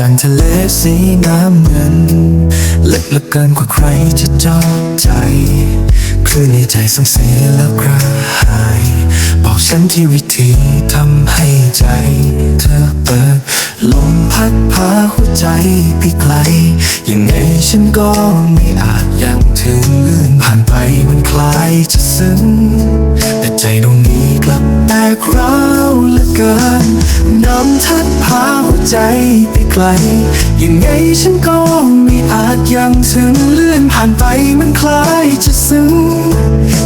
ดังทะเลสีน้ำเงินลึกเหลือเกินกว่าใครจะจ้าใจ คลื่นในใจส่งเสียแล้วกระหาย บอกฉันที่วิธีทำให้ใจ เธอเปิดลมพัดพาหัวใจไปไกล ยังไงฉันก็ไม่อาจยังถึงลื่นผ่านไปมันคล้ายจะซึ้งแต่ใจตรงนี้กลับแตกร้าวเหลือเกิน น้ำทัดพาหัวใจไป ไกล ยังไงฉันก็ไม่อาจยังถึงเลื่อนผ่านไปมันคล้ายจะซึ้ง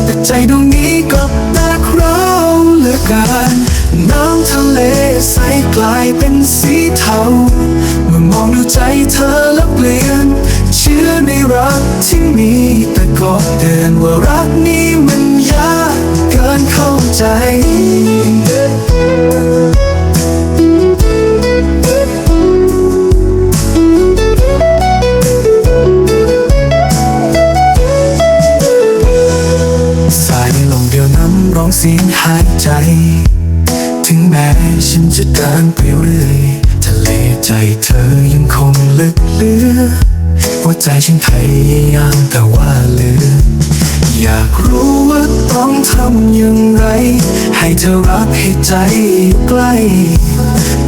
แต่ใจตรงนี้กลับแตกร้าวเหลือกินน้ำทะเลใสกลายเป็นสีเทา เมื่อมองดูใจเธอแล้วเปลี่ยน เชื่อในรักที่มีแต่ก็เตือนว่ารักนี้มันยากเกินเข้าใจ สายลมเดียวน้ำร้องเสียงหายใจ ถึงแม้ฉันจะเดินไปเรื่อยทะเลใจเธอยังคงลึกเลือหัวใจฉันพยายามแต่ว่าเลืออยากรู้ว่าต้องทำอย่างไร ให้เธอรักให้ใจอยู่ใกล้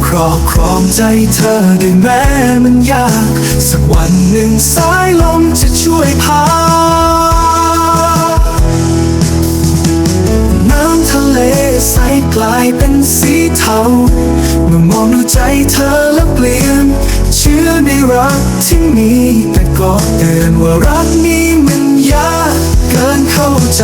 ครอบครองใจเธอได้แม้มันยาก สักวันหนึ่งสายลมจะช่วยพา กลายเป็นสีเทา เมื่อมองดูใจเธอแล้วเปลี่ยน เชื่อในรักที่มี แต่ก็เตือนว่ารักนี้มันยากเกินเข้าใจ